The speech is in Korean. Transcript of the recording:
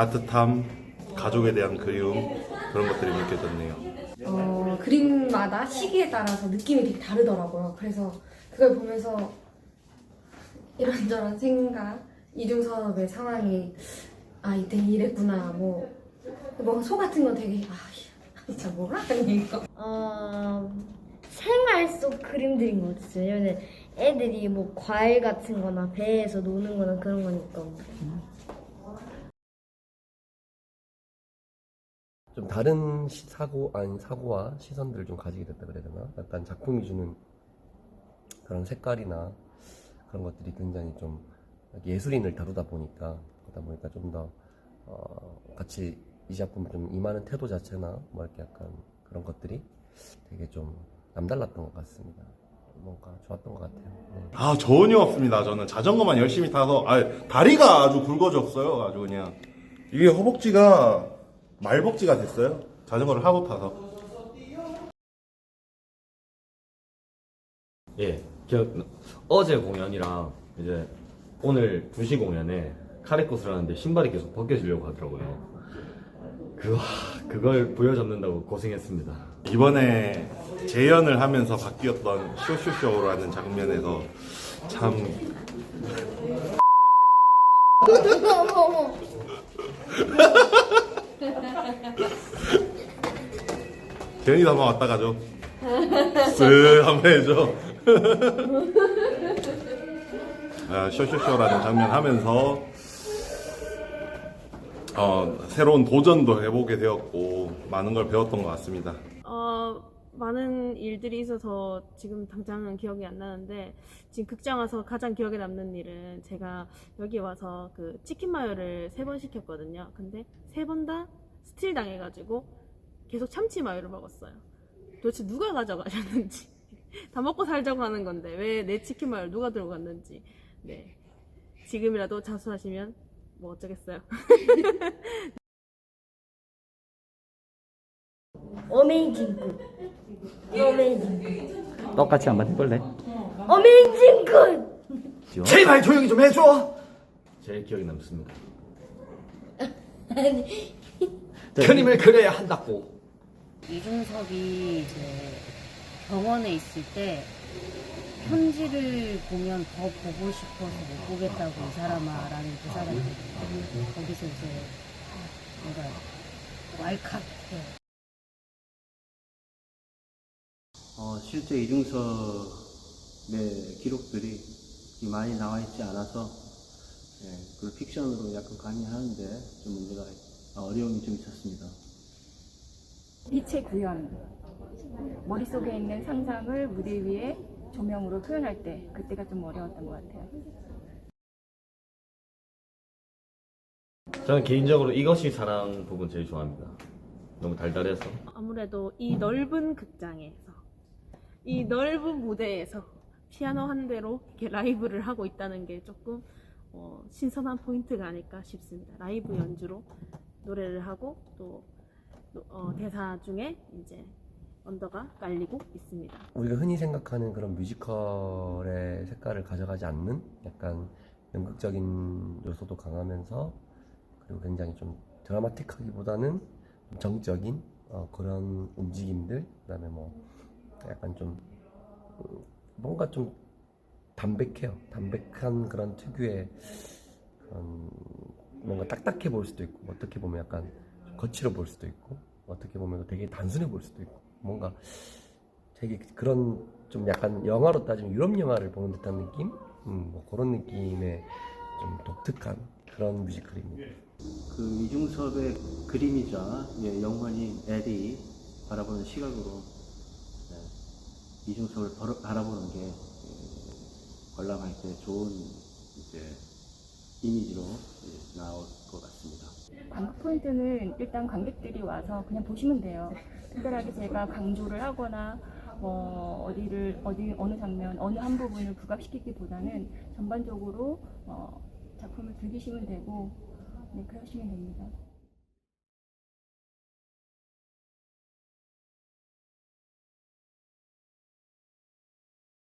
따뜻함, 가족에 대한 그리움 그런 것들이 느껴졌네요. 어, 그림마다 시기에 따라서 느낌이 되게 다르더라고요. 그래서 그걸 보면서 이런저런 생각, 이중섭의 상황이 아 이때 이랬구나 뭐 뭔가 소 같은 거 되게 아 진짜 뭐라 하니 이거 어, 생활 속 그림들인 것 같았어요. 왜냐면 애들이 뭐 과일 같은 거나 배에서 노는 거나 그런 거니까. 좀 다른 시- 사고 아니 사고와 시선들을 좀 가지게 됐다 그래야 되나? 약간 작품이 주는 그런 색깔이나 그런 것들이 굉장히 좀 예술인을 다루다 보니까 그러다 보니까 좀더 어, 같이 이 작품을 좀 임하는 태도 자체나 뭐 이렇게 약간 그런 것들이 되게 좀 남달랐던 것 같습니다. 뭔가 좋았던 것 같아요. 네. 아 전혀 없습니다. 저는 자전거만 열심히 타서 아 다리가 아주 굵어졌어요. 아주 그냥 이게 허벅지가 말벅지가 됐어요. 자전거를 하고 타서. 예, 기억, 어제 공연이랑 이제 오늘 2시 공연에 카레코스를 하는데 신발이 계속 벗겨지려고 하더라고요. 그, 그걸 보여줬는다고 고생했습니다. 이번에 재연을 하면서 바뀌었던 쇼쇼쇼라는 장면에서 참 재연이도 한번 왔다 가죠. 쓱 한번 해줘. 아, 쇼쇼쇼라는 장면 하면서 어, 새로운 도전도 해보게 되었고 많은 걸 배웠던 것 같습니다. 어, 많은 일들이 있어서 지금 당장은 기억이 안 나는데 지금 극장 와서 가장 기억에 남는 일은 제가 여기 와서 그 치킨 마요를 세 번 시켰거든요. 근데 세 번 다 스틸 당해가지고 계속 참치 마요를 먹었어요. 도대체 누가 가져가셨는지 다 먹고 살자고 하는 건데 왜 내 치킨 마요를 누가 들고 갔는지 네 지금이라도 자수하시면 뭐 어쩌겠어요. 어메이징 굿. 어메이징 굿. 똑같이 한번 해볼래? 어메이징 굿! 제발 조용히 좀 해줘! 제일 기억에 남습니다. 그림을 그려야 한다고. 이중섭이 이제 병원에 있을 때 편지를 보면 더 보고 싶어서 못 보겠다고 이 사람아라는 대사가 있거든요. 거기서 이제 뭔가 왈칵 해요. 어, 실제 이중섭의 기록들이 많이 나와 있지 않아서 예, 그걸 픽션으로 약간 가미하는데 좀 문제가 아, 어려움이 좀 있었습니다. 빛의 구현 머릿속에 있는 상상을 무대 위에 조명으로 표현할 때 그때가 좀 어려웠던 것 같아요. 저는 개인적으로 이것이 사랑 부분 제일 좋아합니다. 너무 달달해서. 아무래도 이 넓은 극장에서 이 넓은 무대에서 피아노 한 대로 이렇게 라이브를 하고 있다는 게 조금 어, 신선한 포인트가 아닐까 싶습니다. 라이브 연주로 노래를 하고 또 어, 대사 중에 이제 언더가 깔리고 있습니다. 우리가 흔히 생각하는 그런 뮤지컬의 색깔을 가져가지 않는 약간 연극적인 요소도 강하면서 그리고 굉장히 좀 드라마틱하기보다는 좀 정적인 어, 그런 움직임들 그다음에 뭐 약간 좀 음, 뭔가 좀 담백해요 담백한 그런 특유의 그런 뭔가 딱딱해 보일 수도 있고 어떻게 보면 약간 좀 거칠어 보일 수도 있고 어떻게 보면 되게 단순해 보일 수도 있고 뭔가 되게 그런 좀 약간 영화로 따지면 유럽 영화를 보는 듯한 느낌? 음, 뭐 그런 느낌의 좀 독특한 그런 뮤지컬입니다. 그 이중섭의 그림이자 예, 영화인 에디 바라보는 시각으로 예, 이중섭을 바라보는 게 예, 관람할 때 좋은 이제 이미지로 예, 나올 것 같습니다. 관객 포인트는 일단 관객들이 와서 그냥 보시면 돼요. 특별하게 제가 강조를 하거나 뭐 어디를 어디 어느 장면 어느 한 부분을 부각시키기보다는 전반적으로 어, 작품을 즐기시면 되고 네 그러시면 됩니다.